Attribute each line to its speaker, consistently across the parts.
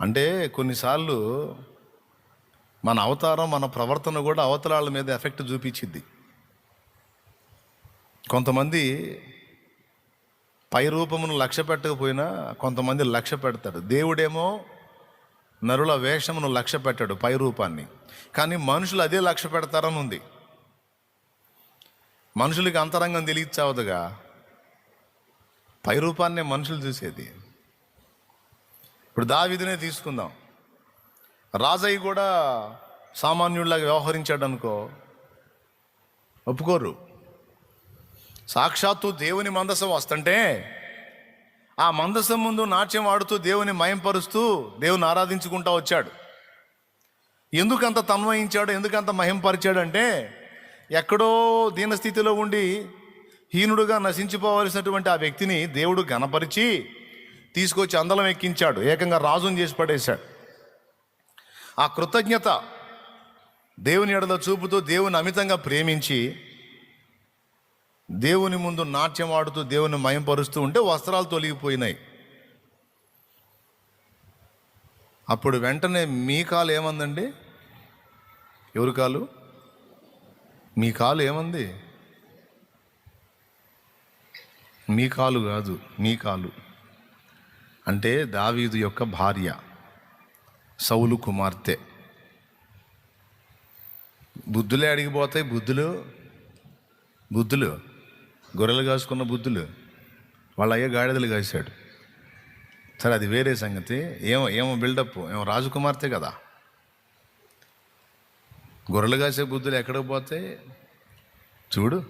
Speaker 1: అంటే కొన్నిసార్లు మన అవతారం మన ప్రవర్తన కూడా అవతరాల మీద ఎఫెక్ట్ చూపించింది కొంతమంది పై రూపమును లక్ష్య పెట్టకపోయినా కొంతమంది లక్ష్య పెడతాడు. దేవుడేమో నరుల వేషమును లక్ష్య పెట్టాడు పై రూపాన్ని కానీ మనుషులు అదే లక్ష్య పెడతారని ఉంది. మనుషులకి అంతరంగం తెలియచావదుగా పై రూపాన్నే మనుషులు చూసేది. ఇప్పుడు దావిదినే తీసుకుందాం. రాజయ్య కూడా సామాన్యుడిలాగా వ్యవహరించాడు అనుకో ఒప్పుకోరు సాక్షాత్తు దేవుని మందసం వస్తుంటే ఆ మందసం ముందు నాట్యం ఆడుతూ దేవుని మయంపరుస్తూ దేవుని ఆరాధించుకుంటా వచ్చాడు. ఎందుకంత తన్వయించాడు ఎందుకంత మహింపరిచాడు అంటే ఎక్కడో దీనస్థితిలో ఉండి హీనుడుగా నశించిపోవలసినటువంటి ఆ వ్యక్తిని దేవుడు గణపరిచి తీసుకొచ్చి అందలం ఎక్కించాడు. ఏకంగా రాజుని చేసి పడేశాడు. ఆ కృతజ్ఞత దేవుని ఎడలో చూపుతూ దేవుని అమితంగా ప్రేమించి దేవుని ముందు నాట్యం ఆడుతూ దేవుని మయంపరుస్తూ ఉంటే వస్త్రాలు తొలగిపోయినాయి. అప్పుడు వెంటనే మీ కాలు ఏమందండి? ఎవరి కాలు? మీ కాలు ఏమంది? మీ కాలు కాదు మీ కాలు. అంటే దావీదు యొక్క భార్య సౌలు కుమార్తె. బుద్ధులే అడిగిపోతాయి బుద్ధులు బుద్ధులు గొర్రెలు కాసుకున్న బుద్ధులు వాళ్ళ అయ్యే గాడిదలు కాసాడు సరే అది వేరే సంగతి. ఏమో ఏమో బిల్డప్ ఏమో రాజకుమార్తె కదా. గొర్రెలు కాసే బుద్ధులు ఎక్కడికి పోతాయి? చూడు.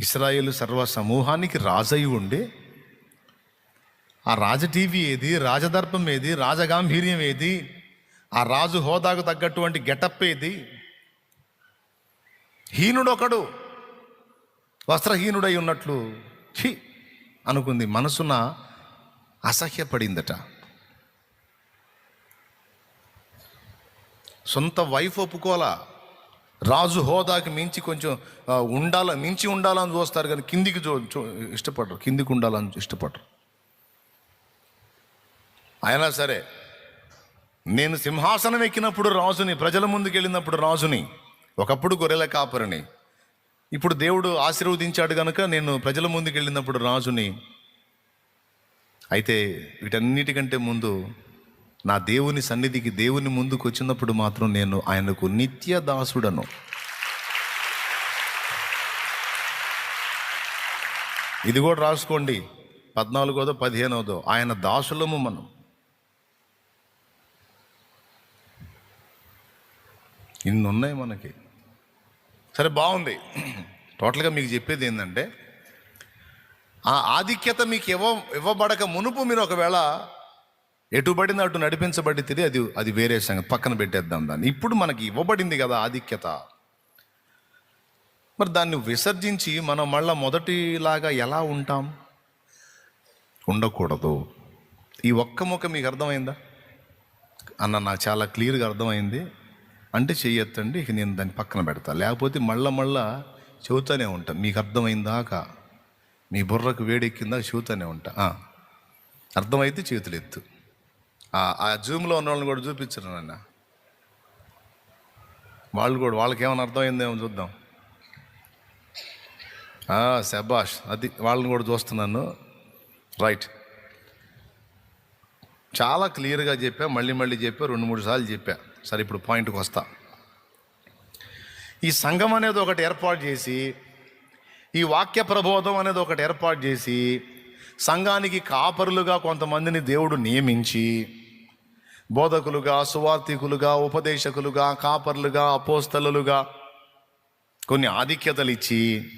Speaker 1: ఇస్రాయేల్ సర్వ సమూహానికి రాజయి ఉండి ఆ రాజ టీవీ ఏది రాజదర్పం ఏది రాజగాంభీర్యం ఏది ఆ రాజు హోదాకు తగ్గటువంటి గెటప్ ఏది? హీనుడొకడు వస్త్రహీనుడై ఉన్నట్లు ఛీ అనుకుంది మనసున అసహ్యపడిందట. సొంత వైఫ్ ఒప్పుకోలా రాజు హోదాకి మించి కొంచెం ఉండాల మించి ఉండాలని చూస్తారు కానీ కిందికి చూ- ఇష్టపడరు కిందికి ఉండాలని ఇష్టపడరు. అయినా సరే నేను సింహాసనం ఎక్కినప్పుడు రాజుని ప్రజల ముందుకు వెళ్ళినప్పుడు రాజుని ఒకప్పుడు గొర్రెల కాపరిని ఇప్పుడు దేవుడు ఆశీర్వదించాడు కనుక నేను ప్రజల ముందుకు వెళ్ళినప్పుడు రాజుని అయితే వీటన్నిటికంటే ముందు నా దేవుని సన్నిధికి దేవుని ముందుకు వచ్చినప్పుడు మాత్రం నేను ఆయనకు నిత్య దాసుడను. ఇది కూడా రాసుకోండి. పద్నాలుగోదో పదిహేనోదో ఆయన దాసులము మనం. ఇన్ని ఉన్నాయి మనకి. సరే బాగుంది. టోటల్గా మీకు చెప్పేది ఏంటంటే ఆ ఆధిక్యత మీకు ఇవ్వ ఇవ్వబడక మునుపు మీరు ఒకవేళ ఎటుబడిన అటు నడిపించబడి తిరిగి అది అది వేరే సంగతి. పక్కన పెట్టేద్దాం దాన్ని. ఇప్పుడు మనకి ఇవ్వబడింది కదా ఆధిక్యత. మరి దాన్ని విసర్జించి మనం మళ్ళీ మొదటిలాగా ఎలా ఉంటాం? ఉండకూడదు. ఈ ఒక్క ముక్క మీకు అర్థమైందా? అన్న నాకు చాలా క్లియర్గా అర్థమైంది. అంటే చెయ్యొద్దండి ఇక నేను దాన్ని పక్కన పెడతా. లేకపోతే మళ్ళా మళ్ళా చెబుతూనే ఉంటా. మీకు అర్థమైందాక మీ బుర్రకు వేడెక్కిందాక చెబుతూనే ఉంటా. అర్థమైతే చేతులు ఎత్తు. ఆ- జూమ్లో ఉన్న వాళ్ళని కూడా చూపించరు నాన్న? వాళ్ళు కూడా వాళ్ళకి ఏమైనా అర్థమైందేమో చూద్దాం. ఆ, శబాష్ అది వాళ్ళని కూడా చూస్తున్నాను. రైట్. చాలా క్లియర్గా చెప్పా మళ్ళీ మళ్ళీ చెప్పా రెండు మూడు సార్లు చెప్పా. సరే ఇప్పుడు పాయింట్కి వస్తా. ఈ సంఘం అనేది ఒకటి ఏర్పాటు చేసి ఈ వాక్య ప్రబోధం అనేది ఒకటి ఏర్పాటు చేసి సంఘానికి కాపరులుగా కొంతమందిని దేవుడు నియమించి బోధకులుగా సువార్థికులుగా ఉపదేశకులుగా కాపర్లుగా అపోస్తలుగా కొన్ని ఆధిక్యతలు ఇచ్చి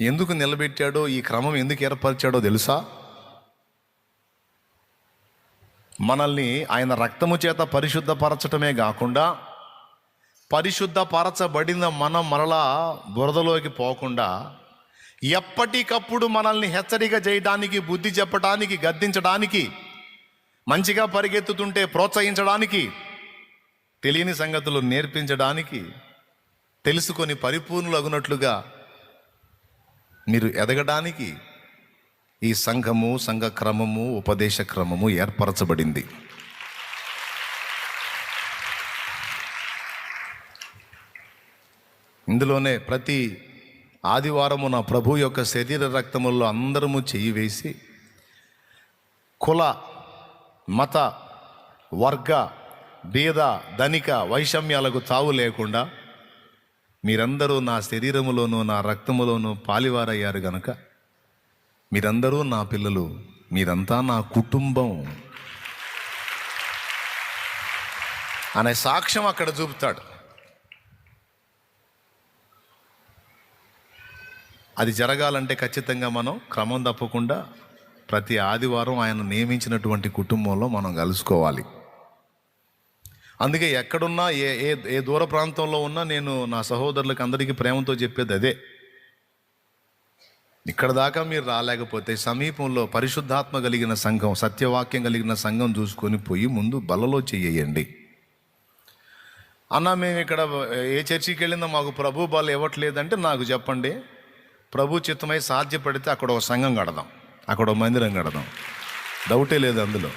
Speaker 1: ఎందుకు నిలబెట్టాడో ఈ క్రమం ఎందుకు ఏర్పరిచాడో తెలుసా? మనల్ని ఆయన రక్తము చేత పరిశుద్ధపరచటమే కాకుండా పరిశుద్ధపరచబడిన మనం మరలా బురదలోకి పోకుండా ఎప్పటికప్పుడు మనల్ని హెచ్చరిక చేయడానికి బుద్ధి చెప్పడానికి గద్దించడానికి మంచిగా పరిగెత్తుతుంటే ప్రోత్సహించడానికి తెలియని సంగతులు నేర్పించడానికి తెలుసుకొని పరిపూర్ణులగునట్లుగా మీరు ఎదగడానికి ఈ సంఘము సంఘ క్రమము ఉపదేశ క్రమము ఏర్పరచబడింది. ఇందులోనే ప్రతి ఆదివారము నా ప్రభు యొక్క శరీర రక్తముల్లో అందరము చేయి వేసి కుల మత వర్గ భేద ధనిక వైషమ్యాలకు తావు లేకుండా మీరందరూ నా శరీరములోను నా రక్తములోను పాలివారయ్యారు గనక మీరందరూ నా పిల్లలు మీరంతా నా కుటుంబం. అనే సాక్ష్యం అక్కడ చూపుతాడు. అది జరగాలంటే ఖచ్చితంగా మనం క్రమం తప్పకుండా ప్రతి ఆదివారం ఆయన నియమించినటువంటి కుటుంబంలో మనం కలుసుకోవాలి. అందుకే ఎక్కడున్నా ఏ ఏ ఏ దూర ప్రాంతంలో ఉన్నా నేను నా సహోదరులకు అందరికీ ప్రేమతో చెప్పేది అదే. ఇక్కడ దాకా మీరు రాలేకపోతే సమీపంలో పరిశుద్ధాత్మ కలిగిన సంఘం సత్యవాక్యం కలిగిన సంఘం చూసుకొని పోయి ముందు బలలో చెయ్యండి అన్న మేము ఇక్కడ ఏ చర్చికి వెళ్ళినా మాకు ప్రభు బల ఇవ్వట్లేదంటే నాకు చెప్పండి. ప్రభు చిత్తమై సాధ్యపడితే అక్కడ ఒక సంఘం కడదాం. అక్కడ ఒక మందిరం కడదాం. డౌటే లేదు అందులో.